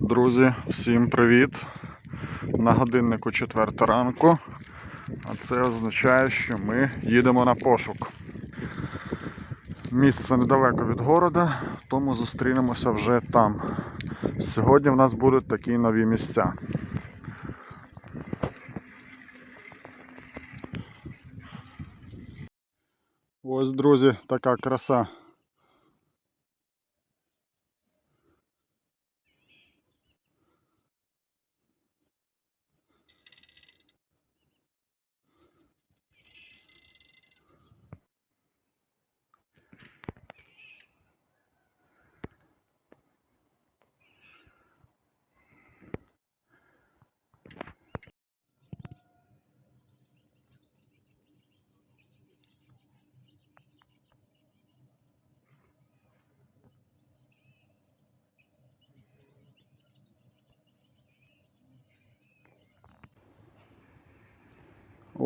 Друзі, всім привіт! На годиннику 4 ранку, а це означає, що ми їдемо на пошук. Місце недалеко від города, тому зустрінемося вже там. Сьогодні в нас будуть такі нові місця. Ось, друзі, така краса.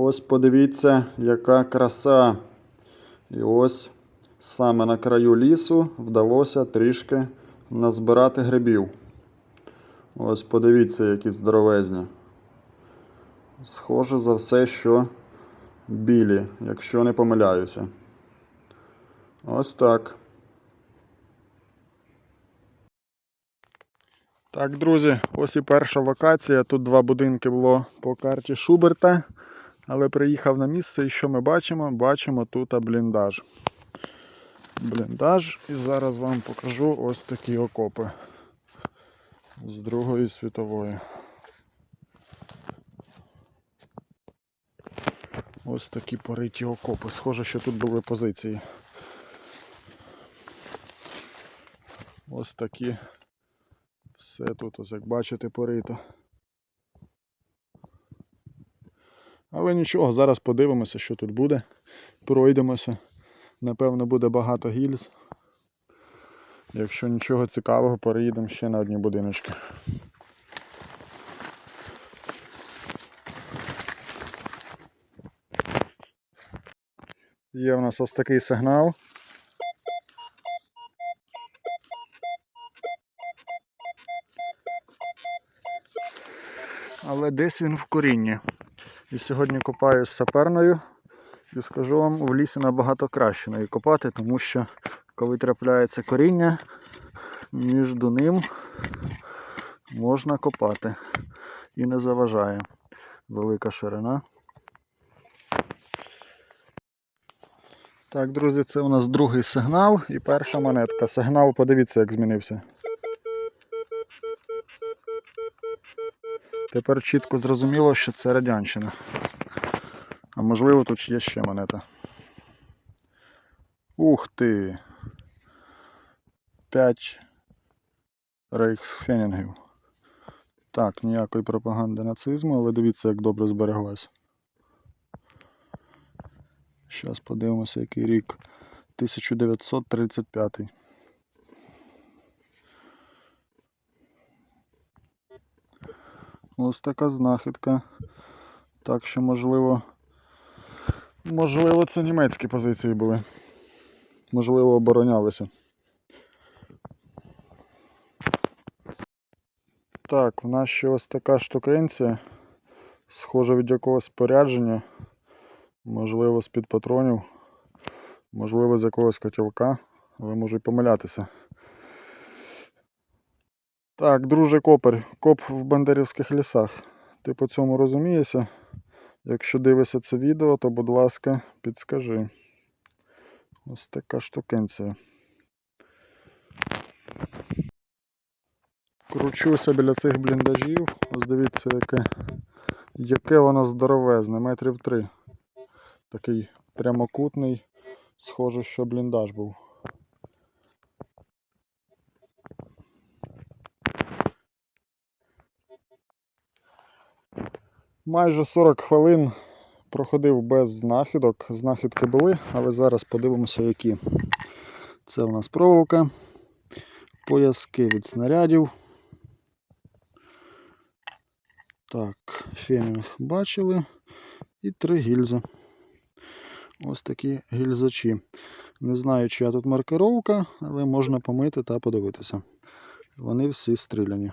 Ось подивіться, яка краса. І ось саме на краю лісу вдалося трішки назбирати грибів. Ось подивіться, які здоровезні. Схоже за все, що білі, якщо не помиляюся. Ось так. Так, друзі, ось і перша локація. Тут два будинки було по карті Шуберта. Але приїхав на місце і що ми бачимо? Бачимо тут бліндаж. Бліндаж. І зараз вам покажу ось такі окопи з Другої світової. Ось такі пориті окопи. Схоже, що тут були позиції. Ось такі. Все тут, ось як бачите, порито. Але нічого, зараз подивимося, що тут буде. Пройдемося. Напевно, буде багато гільз. Якщо нічого цікавого, переїдемо ще на одні будиночки. Є в нас ось такий сигнал. Але десь він в корінні. І сьогодні копаю з саперною. І скажу вам, в лісі набагато краще нею копати, тому що коли трапляється коріння, між ним можна копати. І не заважає. Велика ширина. Так, друзі, це у нас другий сигнал і перша монетка. Сигнал, подивіться, як змінився. Тепер чітко зрозуміло, що це радянщина. А можливо тут є ще монета. Ух ти! 5 рейхсфенінгів. Так, ніякої пропаганди нацизму, але дивіться, як добре збереглась. Зараз подивимося, який рік. 1935. Ось така знахідка. Так що, можливо, можливо, це німецькі позиції були. Можливо, оборонялися. Так, в нас ще ось така штукенція. Схожа від якогось спорядження. Можливо, з-під патронів, можливо, з якогось котілка, але можу і помилятися. Так, друже копер, коп в Бандерівських лісах. Ти по цьому розумієшся? Якщо дивишся це відео, то будь ласка, підскажи. Ось така штукенція. Кручуся біля цих бліндажів. Ось дивіться, яке, яке воно здоровезне, метрів три. Такий прямокутний, схоже, що бліндаж був. Майже 40 хвилин проходив без знахідок. Знахідки були, але зараз подивимося, які. Це у нас проволока, пояски від снарядів. Так, фенінг бачили. І три гільзи. Ось такі гільзачі. Не знаю, чия тут маркировка, але можна помити та подивитися. Вони всі стріляні.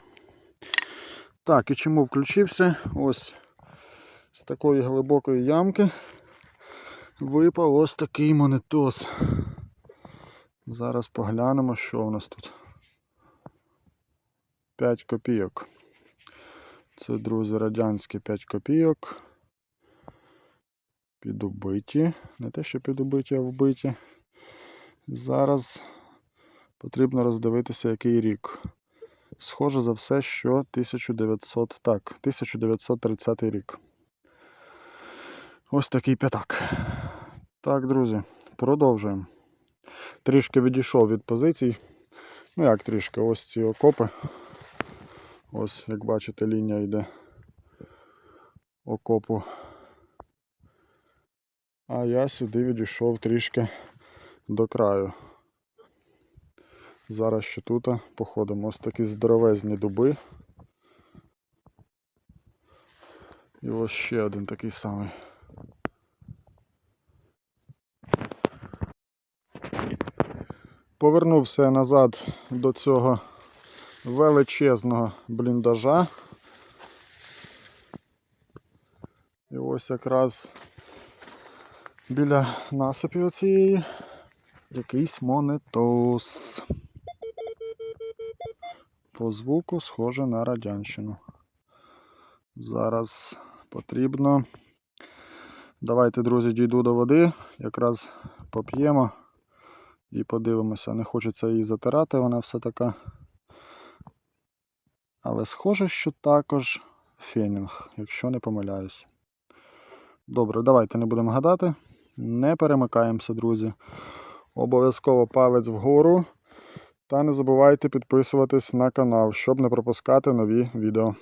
Так, і чому включився? Ось з такої глибокої ямки випав ось такий монетос. Зараз поглянемо, що у нас тут. 5 копійок. Це, друзі, радянські 5 копійок. Підубиті. Не те, що підубиті, а вбиті. Зараз потрібно роздивитися, який рік. Схоже за все, що 1900, так, 1930 рік. Ось такий п'ятак. Так, друзі, продовжуємо. Трішки відійшов від позицій. Ну як трішки, ось ці окопи. Ось, як бачите, лінія йде окопу. А я сюди відійшов трішки до краю. Зараз ще тут походимо. Ось такі здоровезні дуби. І ось ще один такий самий. Повернувся назад до цього величезного бліндажа. І ось якраз біля насипі оцієї якийсь монетос. По звуку схоже на радянщину. Зараз потрібно. Давайте, друзі, дійду до води, якраз поп'ємо і подивимося. Не хочеться її затирати, вона все така. Але схоже, що також фенінг, якщо не помиляюсь. Добре, давайте не будемо гадати. Не перемикаємося, друзі. Обов'язково палець вгору. Та не забувайте підписуватись на канал, щоб не пропускати нові відео.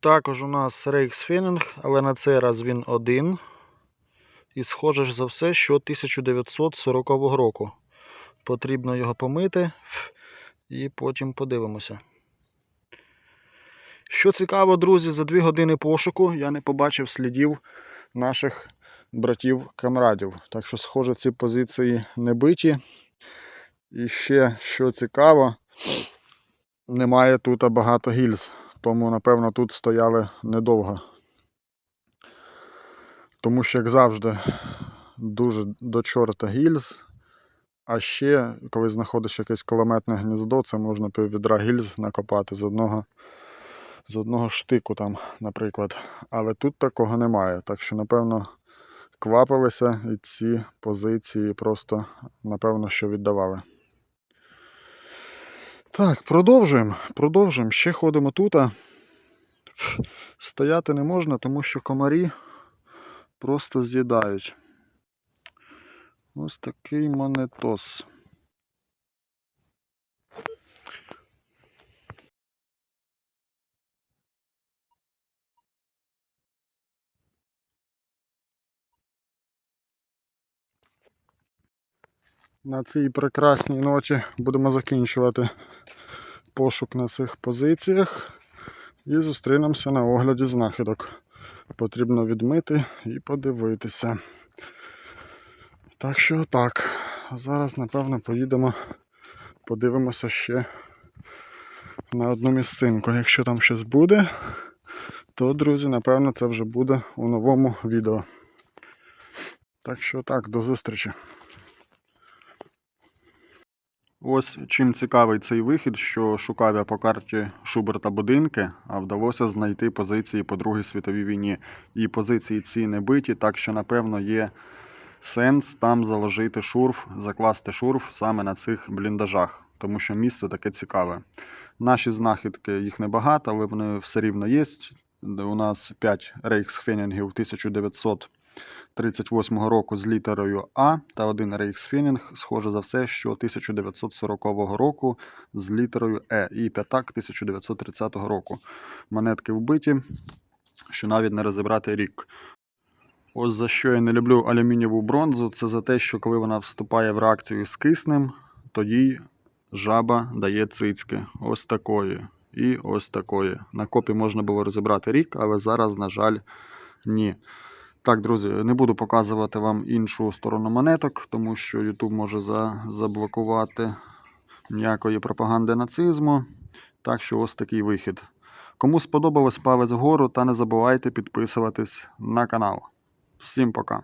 Також у нас Рейхсфенінг, але на цей раз він один. І схоже ж за все, що 1940 року. Потрібно його помити і потім подивимося. Що цікаво, друзі, за дві години пошуку я не побачив слідів наших братів-камрадів. Так що, схоже, ці позиції не биті. І ще, що цікаво, немає тут багато гільз. Тому, напевно, тут стояли недовго. Тому що, як завжди, дуже до чорта гільз. А ще, коли знаходиш якесь кулеметне гніздо, це можна піввідра гільз накопати з одного, з одного штику, там, наприклад. Але тут такого немає. Так що, напевно, квапилися і ці позиції просто, напевно, що віддавали. Так, продовжуємо. Продовжуємо. Ще ходимо тут. Стояти не можна, тому що комарі просто з'їдають. Ось такий монетос. На цій прекрасній ночі будемо закінчувати пошук на цих позиціях і зустрінемося на огляді знахідок. Потрібно відмити і подивитися. Так що так. Зараз, напевно, поїдемо, подивимося ще на одну місцинку. Якщо там щось буде, то, друзі, напевно, це вже буде у новому відео. Так що так, до зустрічі. Ось чим цікавий цей вихід, що шукав я по карті Шуберта будинки, а вдалося знайти позиції по Другій світовій війні. І позиції ці не биті, так що, напевно, є сенс там заложити шурф, закласти шурф саме на цих бліндажах, тому що місце таке цікаве. Наші знахідки їх небагато, але вони все рівно є. У нас 5 рейхсхфенінгів 1900. 38-го року з літерою А та один рейхсфінінг, схоже за все, що 1940 року з літерою Е і п'ятак 1930 року. Монетки вбиті, що навіть не розібрати рік. Ось за що я не люблю алюмінієву бронзу, це за те, що коли вона вступає в реакцію з киснем, то їй жаба дає цицьки. Ось такої. І ось такої. На копі можна було розібрати рік, але зараз, на жаль, ні. Так, друзі, не буду показувати вам іншу сторону монеток, тому що YouTube може за, заблокувати ніякої пропаганди нацизму. Так що ось такий вихід. Кому сподобалось, палець вгору та не забувайте підписуватись на канал. Всім пока!